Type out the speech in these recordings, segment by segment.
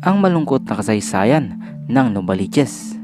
ang malungkot na kasaysayan ng Novaliches.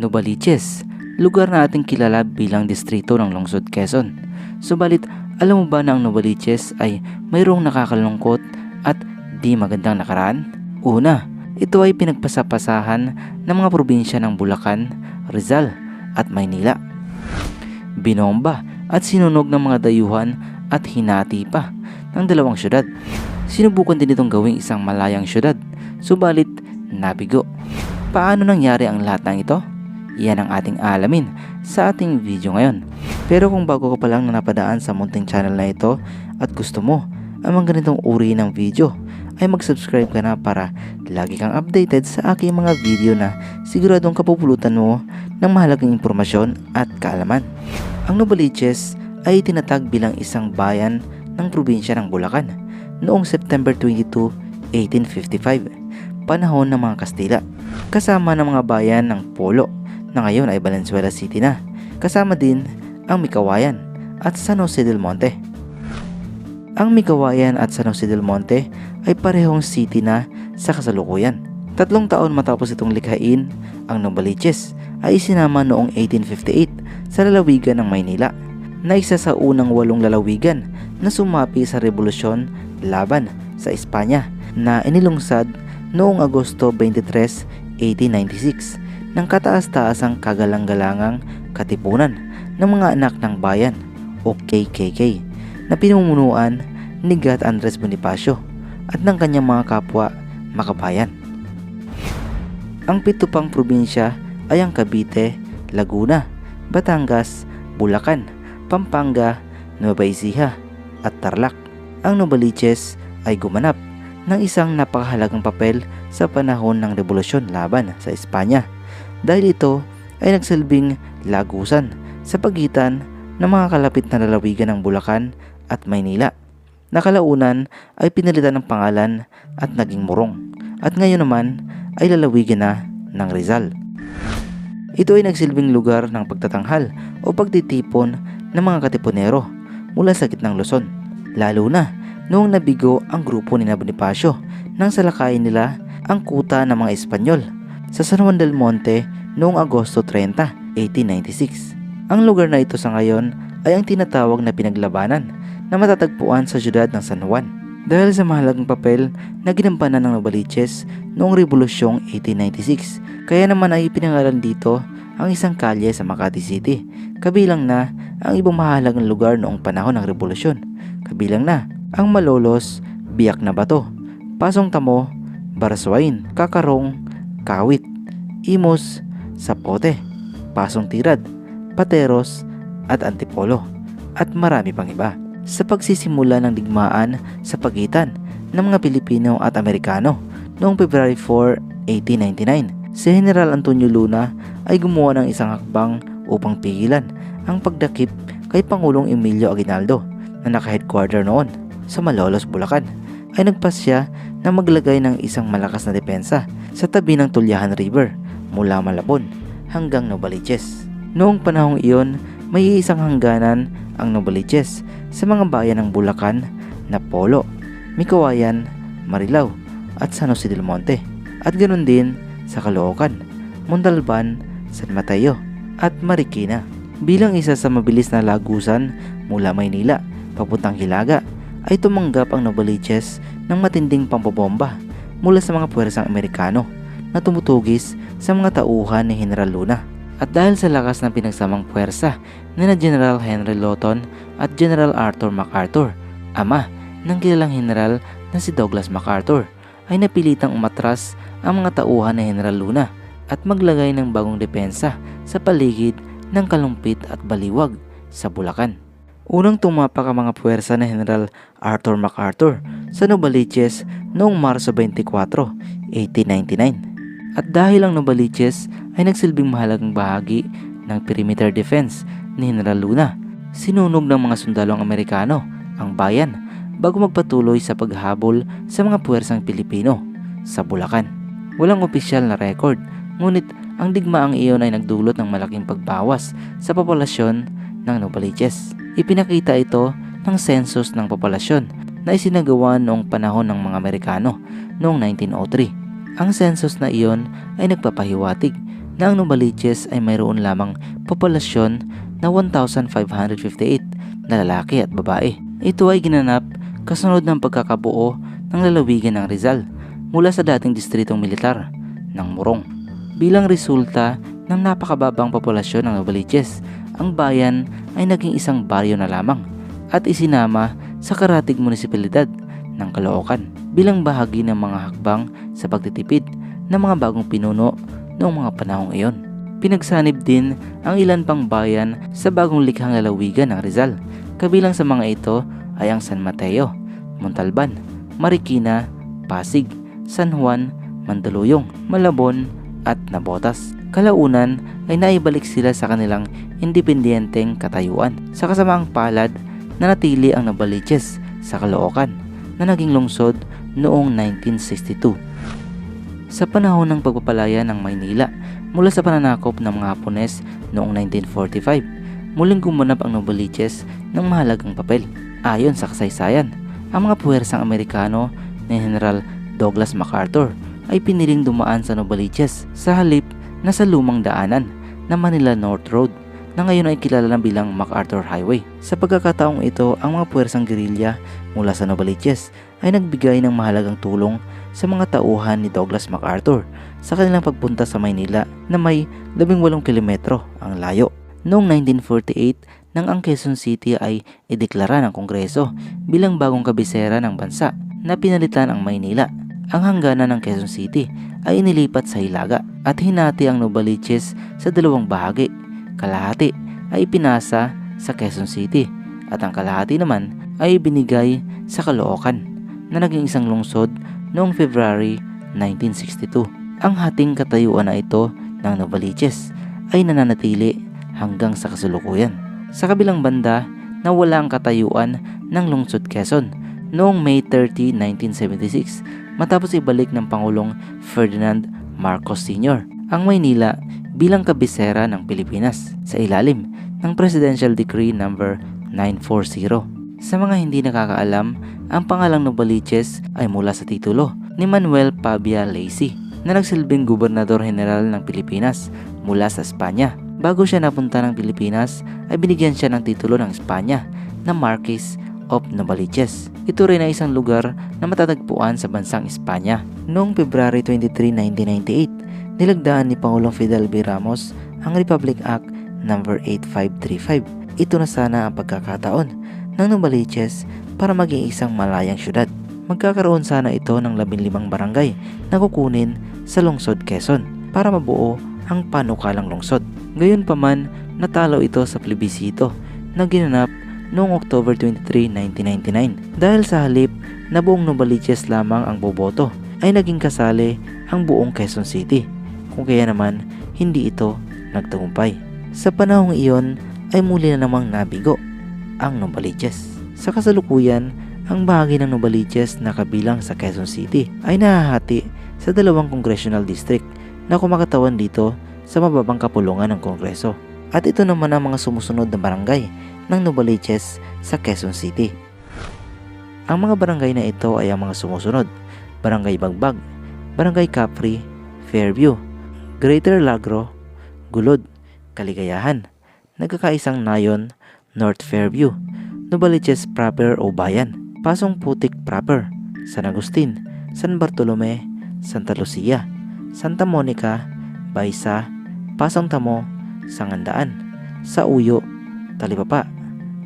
Novaliches, lugar na ating kilala bilang distrito ng Lungsod Quezon. Subalit, alam mo ba na ang Novaliches ay mayroong nakakalungkot at di magandang nakaraan? Una, ito ay pinagpasapasahan ng mga probinsya ng Bulacan, Rizal at Maynila. Binomba at sinunog ng mga dayuhan at hinati pa ng dalawang syudad. Sinubukan din itong gawing isang malayang syudad, subalit nabigo. Paano nangyari ang lahat ng ito? Yan ang ating alamin sa ating video ngayon. Pero kung bago ka pa lang na napadaan sa munting channel na ito at gusto mo ang mga ganitong uri ng video, ay mag-subscribe ka na para lagi kang updated sa aking mga video na siguradong kapupulutan mo ng mahalagang impormasyon at kaalaman. Ang Novaliches ay tinatag bilang isang bayan ng probinsya ng Bulacan noong September 22, 1855, panahon ng mga Kastila, kasama ng mga bayan ng Polo na ngayon ay Valenzuela City na, kasama din ang Mikawayan at San Jose del Monte. Ang Mikawayan at San Jose del Monte ay parehong city na sa kasalukuyan. Tatlong taon matapos itong likhain, ang Novaliches ay isinama noong 1858 sa lalawigan ng Maynila na isa sa unang walong lalawigan na sumapi sa revolusyon laban sa Espanya na inilungsad noong Agosto 23, 1896 ng kataas-taasang kagalang-galangang katipunan ng mga anak ng bayan o KKK na pinumunuan ni Gat Andres Bonifacio at ng kanyang mga kapwa makabayan. Ang pito pang probinsya ay ang Cavite, Laguna, Batangas, Bulacan, Pampanga, Nueva Ecija at Tarlac. Ang Novaliches ay gumanap ng isang napakahalagang papel sa panahon ng revolusyon laban sa Espanya dahil ito ay nagsilbing lagusan sa pagitan ng mga kalapit na lalawigan ng Bulacan at Maynila. Nakalaunan ay pinalitan ng pangalan at naging Morong at ngayon naman ay lalawigan na ng Rizal. Ito ay nagsilbing lugar ng pagtatanghal o pagtitipon ng mga katipunero mula sa gitnang Luzon. Lalo na noong nabigo ang grupo ni Bonifacio nang salakayin nila ang kuta ng mga Espanyol sa San Juan del Monte noong Agosto 30, 1896. Ang lugar na ito sa ngayon ay ang tinatawag na pinaglabanan na matatagpuan sa siyudad ng San Juan. Dahil sa mahalagang papel na ginampanan ng Novaliches noong Rebolusyong 1896, kaya naman ay pinangalan dito ang isang kalye sa Makati City, kabilang na ang ibang mahalagang lugar noong panahon ng Revolusyon, kabilang na ang Malolos, Biyak na Bato, Pasong Tamo, Baraswain, Kakarong, Kawit, Imos, Sapote, Pasong Tirad, Pateros, at Antipolo, at marami pang iba. Sa pagsisimula ng digmaan sa pagitan ng mga Pilipino at Amerikano noong February 4, 1899, si General Antonio Luna ay gumawa ng isang hakbang upang pigilan ang pagdakip kay Pangulong Emilio Aguinaldo na naka-headquarter noon sa Malolos, Bulacan ay nagpasya na maglagay ng isang malakas na depensa sa tabi ng Tulyahan River mula Malabon hanggang Novaliches. Noong panahong iyon, may isang hangganan ang Novaliches sa mga bayan ng Bulacan, Napolo, Mikawayan, Marilao at San Jose del Monte at ganoon din sa Caloocan, Montalban, San Mateo at Marikina. Bilang isa sa mabilis na lagusan mula Maynila papuntang Hilaga ay tumanggap ang Novaliches ng matinding pampabomba mula sa mga puwersang Amerikano na tumutugis sa mga tauhan ni General Luna. At dahil sa lakas ng pinagsamang puwersa ni na General Henry Lawton at General Arthur MacArthur, ama ng kilalang general na si Douglas MacArthur, ay napilitang umatras ang mga tauhan ni General Luna at maglagay ng bagong depensa sa paligid ng kalumpit at baliwag sa Bulacan. Unang tumapak ang mga puwersa ni General Arthur MacArthur sa Novaliches noong Marso 24, 1899. At dahil ang Novaliches ay nagsilbing mahalagang bahagi ng perimeter defense ni General Luna, sinunog ng mga sundalong Amerikano ang bayan bago magpatuloy sa paghabol sa mga puwersang Pilipino sa Bulacan. Walang opisyal na record, ngunit Ang digmaang iyon ay nagdulot ng malaking pagbawas sa populasyon ng Novaliches. Ipinakita ito ng census ng populasyon na isinagawa noong panahon ng mga Amerikano noong 1903. Ang census na iyon ay nagpapahiwatig na ang Novaliches ay mayroon lamang populasyon na 1,558 na lalaki at babae. Ito ay ginanap kasunod ng pagkakabuo ng lalawigan ng Rizal mula sa dating distritong militar ng Morong. Bilang resulta ng napakababang populasyon ng Novaliches, ang bayan ay naging isang baryo na lamang at isinama sa karatig munisipalidad ng Caloocan bilang bahagi ng mga hakbang sa pagtitipid ng mga bagong pinuno noong mga panahong iyon. Pinagsanib din ang ilan pang bayan sa bagong likhang lalawigan ng Rizal. Kabilang sa mga ito ay ang San Mateo, Montalban, Marikina, Pasig, San Juan, Mandaluyong, Malabon at Nabotas. Kalaunan ay naibalik sila sa kanilang independenteng katayuan. Sa kasamaang palad, nanatili ang Nabaliches sa Caloocan na naging lungsod noong 1962. Sa panahon ng pagpapalaya ng Maynila mula sa pananakop ng mga Hapones noong 1945, muling gumanap ang Nobaliches ng mahalagang papel. Ayon sa kasaysayan, ang mga puwersang Amerikano ni General Douglas MacArthur ay piniling dumaan sa Nobaliches sa halip na sa lumang daanan na Manila North Road na ngayon ay kilala bilang MacArthur Highway. Sa pagkakataong ito, ang mga puwersang gerilya mula sa Novaliches ay nagbigay ng mahalagang tulong sa mga tauhan ni Douglas MacArthur sa kanilang pagpunta sa Maynila na may 18 kilometro ang layo. Noong 1948, nang ang Quezon City ay ideklara ng Kongreso bilang bagong kabisera ng bansa na pinalitan ang Maynila. Ang hangganan ng Quezon City ay inilipat sa Hilaga at hinati ang Novaliches sa dalawang bahagi. Kalahati ay pinasa sa Quezon City at ang kalahati naman ay binigay sa Caloocan na naging isang lungsod noong February 1962. Ang hating katayuan na ito ng Novaliches ay nananatili hanggang sa kasalukuyan. Sa kabilang banda, nawala ang katayuan ng lungsod Quezon noong May 30, 1976 matapos ibalik ng Pangulong Ferdinand Marcos Sr. ang Maynila bilang kabisera ng Pilipinas sa ilalim ng Presidential Decree No. 940. Sa mga hindi nakakaalam, ang pangalang Novaliches ay mula sa titulo ni Manuel Pabia Lacy na nagsilbing gobernador general ng Pilipinas mula sa Espanya. Bago siya napunta ng Pilipinas ay binigyan siya ng titulo ng Espanya na Marquis of Novaliches. Ito rin ay isang lugar na matatagpuan sa bansang Espanya. Noong February 23, 1998, nilagdaan ni Pangulong Fidel B. Ramos ang Republic Act No. 8535. Ito na sana ang pagkakataon ng Novaliches para maging isang malayang syudad. Magkakaroon sana ito ng 15 barangay na kukunin sa lungsod Quezon para mabuo ang panukalang lungsod. Gayunpaman, natalo ito sa plebisito na ginanap noong October 23, 1999. Dahil sa halip na buong Novaliches lamang ang boboto, ay naging kasali ang buong Quezon City. Kung kaya naman, hindi ito nagtagumpay. Sa panahong iyon, ay muli na namang nabigo ang Novaliches. Sa kasalukuyan, ang bahagi ng Novaliches na kabilang sa Quezon City ay nahahati sa dalawang congressional district na kumakatawan dito sa mababang kapulungan ng Kongreso. At ito naman ang mga sumusunod na barangay ng Novaliches sa Quezon City. Ang mga barangay na ito ay ang mga sumusunod. Barangay Bagbag, Barangay Capri, Fairview, Greater Lagro, Gulod, Kaligayahan, Nagkakaisang Nayon, North Fairview, Novaliches proper o bayan, Pasong Putik proper, San Agustin, San Bartolome, Santa Lucia, Santa Monica, Baysa, Pasong Tamo, Sangandaan, Sauyo, Talipapa,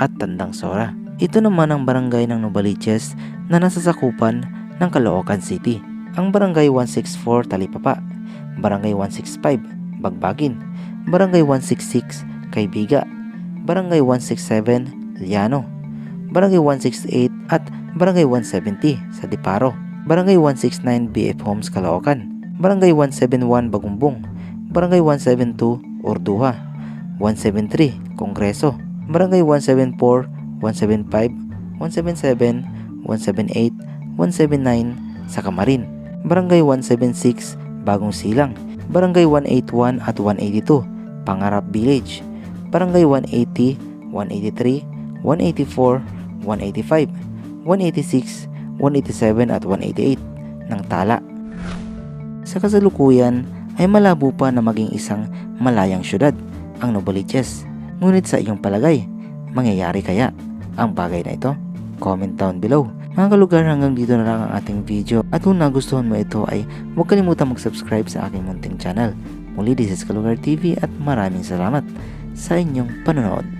at Tandang Sora. Ito naman ang barangay ng Novaliches na nasa sakupan ng Caloocan City. Ang barangay 164 Talipapa, barangay 165 Bagbagin, barangay 166 Kaybiga, barangay 167 Liano, barangay 168 at barangay 170 sa Diparo, barangay 169 BF Homes Caloocan, barangay 171 Bagumbong, barangay 172 Orduha, 173 Kongreso, barangay 174, 175, 177, 178, 179 sa Kamarin, barangay 176 Bagong Silang, Barangay 181 at 182, Pangarap Village, Barangay 180, 183, 184, 185, 186, 187 at 188 ng Tala. Sa kasalukuyan ay malabo pa na maging isang malayang syudad ang Novaliches. Ngunit sa iyong palagay, mangyayari kaya ang bagay na ito? Comment down below. Mga kalugar hanggang dito na lang ang ating video at kung nagustuhan mo ito ay huwag kalimutan mag-subscribe sa aking munting channel. Muli this is Kalugar TV at maraming salamat sa inyong panonood.